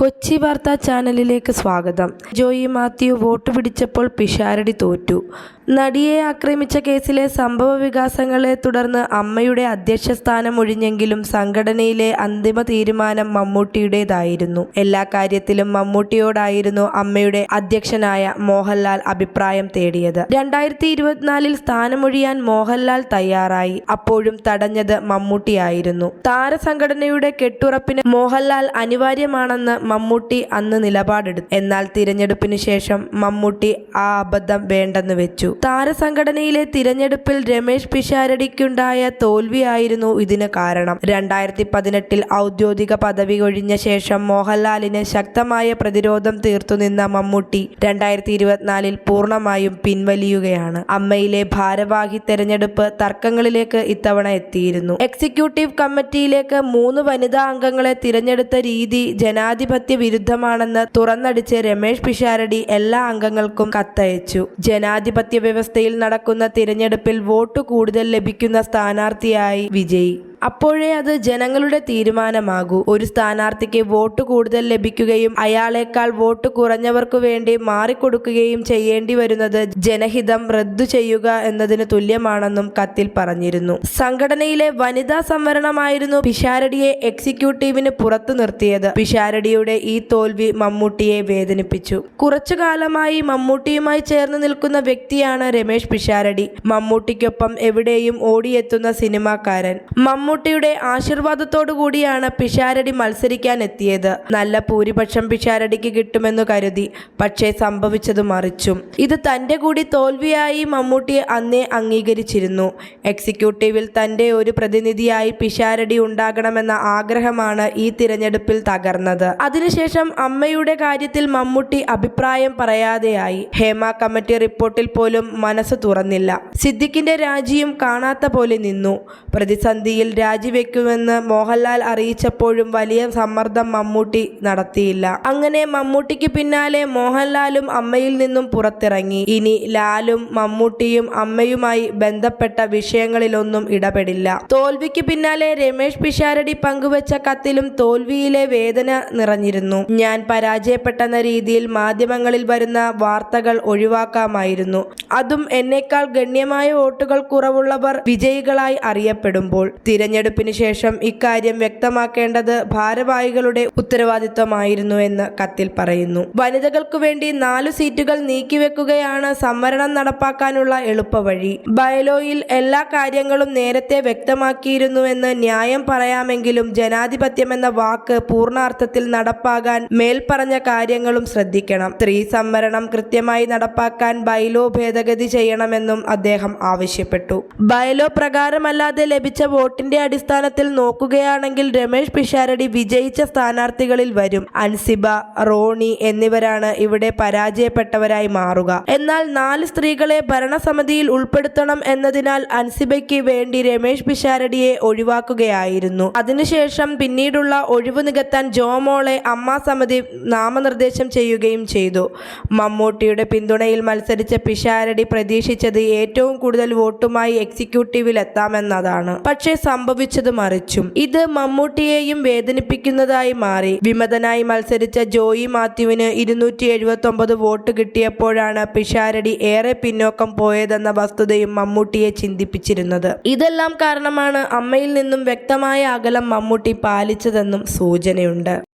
കൊച്ചി വാർത്താ ചാനലിലേക്ക് സ്വാഗതം. ജോയി മാത്യു വോട്ട് പിടിച്ചപ്പോൾ പിഷാരടി തോറ്റു. നടിയെ ആക്രമിച്ച കേസിലെ സംഭവ വികാസങ്ങളെ തുടർന്ന് അമ്മയുടെ അധ്യക്ഷ സ്ഥാനം ഒഴിഞ്ഞെങ്കിലും സംഘടനയിലെ അന്തിമ തീരുമാനം മമ്മൂട്ടിയുടേതായിരുന്നു. എല്ലാ കാര്യത്തിലും മമ്മൂട്ടിയോടായിരുന്നു അമ്മയുടെ അധ്യക്ഷനായ മോഹൻലാൽ അഭിപ്രായം തേടിയത്. രണ്ടായിരത്തി ഇരുപത്തിനാലിൽ സ്ഥാനമൊഴിയാൻ മോഹൻലാൽ തയ്യാറായി. അപ്പോഴും തടഞ്ഞത് മമ്മൂട്ടിയായിരുന്നു. താരസംഘടനയുടെ കെട്ടുറപ്പിന് മോഹൻലാൽ അനിവാര്യമാണെന്ന് മമ്മൂട്ടി അന്ന് നിലപാടെടുത്തു. എന്നാൽ തിരഞ്ഞെടുപ്പിന് ശേഷം മമ്മൂട്ടി ആ അബദ്ധം വേണ്ടെന്ന് വെച്ചു. താരസംഘടനയിലെ തിരഞ്ഞെടുപ്പിൽ രമേശ് പിഷാരടിക്കുണ്ടായ തോൽവിയായിരുന്നു ഇതിന് കാരണം. രണ്ടായിരത്തി പതിനെട്ടിൽ ഔദ്യോഗിക പദവി ഒഴിഞ്ഞ ശേഷം മോഹൻലാലിന് ശക്തമായ പ്രതിരോധം തീർത്തുനിന്ന മമ്മൂട്ടി രണ്ടായിരത്തി ഇരുപത്തിനാലിൽ പൂർണമായും പിൻവലിയുകയാണ്. അമ്മയിലെ ഭാരവാഹി തെരഞ്ഞെടുപ്പ് തർക്കങ്ങളിലേക്ക് ഇത്തവണ എത്തിയിരുന്നു. എക്സിക്യൂട്ടീവ് കമ്മിറ്റിയിലേക്ക് മൂന്ന് വനിതാ അംഗങ്ങളെ തിരഞ്ഞെടുത്ത രീതി ജനാധിപത്യ വിരുദ്ധമാണെന്ന് തുറന്നടിച്ച് രമേശ് പിഷാരടി എല്ലാ അംഗങ്ങൾക്കും കത്തയച്ചു. ജനാധിപത്യ വ്യവസ്ഥയിൽ നടക്കുന്ന തിരഞ്ഞെടുപ്പിൽ വോട്ട് കൂടുതൽ ലഭിക്കുന്ന സ്ഥാനാർത്ഥിയായി വിജയി. അപ്പോഴേ അത് ജനങ്ങളുടെ തീരുമാനമാകൂ. ഒരു സ്ഥാനാർത്ഥിക്ക് വോട്ട് കൂടുതൽ ലഭിക്കുകയും അയാളെക്കാൾ വോട്ട് കുറഞ്ഞവർക്കു വേണ്ടി മാറിക്കൊടുക്കുകയും ചെയ്യേണ്ടി വരുന്നത് ജനഹിതം റദ്ദു ചെയ്യുക എന്നതിന് തുല്യമാണെന്നും കത്തിൽ പറഞ്ഞിരുന്നു. സംഘടനയിലെ വനിതാ സംവരണമായിരുന്നു പിഷാരടിയെ എക്സിക്യൂട്ടീവിന് പുറത്തു നിർത്തിയത്. പിഷാരടിയുടെ ഈ തോൽവി മമ്മൂട്ടിയെ വേദനിപ്പിച്ചു. കുറച്ചു കാലമായി മമ്മൂട്ടിയുമായി ചേർന്ന് നിൽക്കുന്ന വ്യക്തിയാണ് രമേശ് പിഷാരടി. മമ്മൂട്ടിക്കൊപ്പം എവിടെയും ഓടിയെത്തുന്ന സിനിമാക്കാരൻ. മമ്മൂട്ടിയുടെ ആശീർവാദത്തോടു കൂടിയാണ് പിഷാരടി മത്സരിക്കാൻ എത്തിയത് നല്ല ഭൂരിപക്ഷം പിഷാരടിക്ക് കിട്ടുമെന്നു കരുതി പക്ഷേ സംഭവിച്ചത് മറിച്ചും. ഇത് തന്റെ കൂടി തോൽവിയായി മമ്മൂട്ടി അന്നേ അംഗീകരിച്ചിരുന്നു. എക്സിക്യൂട്ടീവിൽ തന്റെ ഒരു പ്രതിനിധിയായി പിഷാരടി ഉണ്ടാകണമെന്ന ആഗ്രഹമാണ് ഈ തിരഞ്ഞെടുപ്പിൽ തകർന്നത്. അതിനുശേഷം അമ്മയുടെ കാര്യത്തിൽ മമ്മൂട്ടി അഭിപ്രായം പറയാതെയായി. ഹേമ കമ്മിറ്റി റിപ്പോർട്ടിൽ പോലും മനസ്സ് തുറന്നില്ല. സിദ്ദിഖിന്റെ രാജിയും കാണാത്ത പോലെ നിന്നു. പ്രതിസന്ധിയിൽ രാജിവെക്കുമെന്ന് മോഹൻലാൽ അറിയിച്ചപ്പോഴും വലിയ സമ്മർദ്ദം മമ്മൂട്ടി നടത്തിയില്ല. അങ്ങനെ മമ്മൂട്ടിക്ക് പിന്നാലെ മോഹൻലാലും അമ്മയിൽ നിന്നും പുറത്തിറങ്ങി. ഇനി ലാലും മമ്മൂട്ടിയും അമ്മയുമായി ബന്ധപ്പെട്ട വിഷയങ്ങളിലൊന്നും ഇടപെടില്ല. തോൽവിക്ക് പിന്നാലെ രമേശ് പിഷാരടി പങ്കുവച്ച കത്തിലും തോൽവിയിലെ വേദന നിറഞ്ഞിരുന്നു. ഞാൻ പരാജയപ്പെട്ടെന്ന രീതിയിൽ മാധ്യമങ്ങളിൽ വരുന്ന വാർത്തകൾ ഒഴിവാക്കാമായിരുന്നു. അതും എന്നേക്കാൾ ഗണ്യമായ വോട്ടുകൾ കുറവുള്ളവർ വിജയികളായി അറിയപ്പെടുമ്പോൾ. തിരഞ്ഞെടുപ്പിന് ശേഷം ഇക്കാര്യം വ്യക്തമാക്കേണ്ടത് ഭാരവാഹികളുടെ ഉത്തരവാദിത്വമായിരുന്നു എന്ന് കത്തിൽ പറയുന്നു. വനിതകൾക്കു വേണ്ടി നാലു സീറ്റുകൾ നീക്കിവെക്കുകയാണ് സംവരണം നടപ്പാക്കാനുള്ള എളുപ്പവഴി. ബയലോയിൽ എല്ലാ കാര്യങ്ങളും നേരത്തെ വ്യക്തമാക്കിയിരുന്നുവെന്ന് ന്യായം പറയാമെങ്കിലും ജനാധിപത്യമെന്ന വാക്ക് പൂർണാർത്ഥത്തിൽ നടപ്പാകാൻ മേൽപ്പറഞ്ഞ കാര്യങ്ങളും ശ്രദ്ധിക്കണം. സ്ത്രീ സംവരണം കൃത്യമായി നടപ്പാക്കാൻ ബൈലോ ഭേദഗതി ചെയ്യണമെന്നും അദ്ദേഹം ആവശ്യപ്പെട്ടു. ബയലോ പ്രകാരമല്ലാതെ ലഭിച്ച വോട്ടിന്റെ അടിസ്ഥാനത്തിൽ നോക്കുകയാണെങ്കിൽ രമേശ് പിഷാരടി വിജയിച്ച സ്ഥാനാർത്ഥികളിൽ വരും. അൻസിബ റോണി എന്നിവരാണ് ഇവിടെ പരാജയപ്പെട്ടവരായി മാറുക. എന്നാൽ നാല് സ്ത്രീകളെ ഭരണസമിതിയിൽ ഉൾപ്പെടുത്തണം എന്നതിനാൽ അൻസിബയ്ക്ക് വേണ്ടി രമേശ് പിഷാരടിയെ ഒഴിവാക്കുകയായിരുന്നു. അതിനുശേഷം പിന്നീടുള്ള ഒഴിവ് നികത്താൻ ജോമോളെ അമ്മാ സമിതി നാമനിർദ്ദേശം ചെയ്യുകയും ചെയ്തു. മമ്മൂട്ടിയുടെ പിന്തുണയിൽ മത്സരിച്ച പിഷാരടി പ്രതീക്ഷിച്ചത് ഏറ്റവും കൂടുതൽ വോട്ടുമായി എക്സിക്യൂട്ടീവിൽ എത്താമെന്നതാണ് പക്ഷേ സംഭവിച്ചത് മറിച്ചും. ഇത് മമ്മൂട്ടിയെയും വേദനിപ്പിക്കുന്നതായി മാറി. വിമതനായി മത്സരിച്ച ജോയി മാത്യുവിന് ഇരുന്നൂറ്റി എഴുപത്തി വോട്ട് കിട്ടിയപ്പോഴാണ് പിഷാരടി ഏറെ പിന്നോക്കം പോയതെന്ന വസ്തുതയും മമ്മൂട്ടിയെ ചിന്തിപ്പിച്ചിരുന്നത്. ഇതെല്ലാം കാരണമാണ് അമ്മയിൽ നിന്നും വ്യക്തമായ അകലം മമ്മൂട്ടി പാലിച്ചതെന്നും സൂചനയുണ്ട്.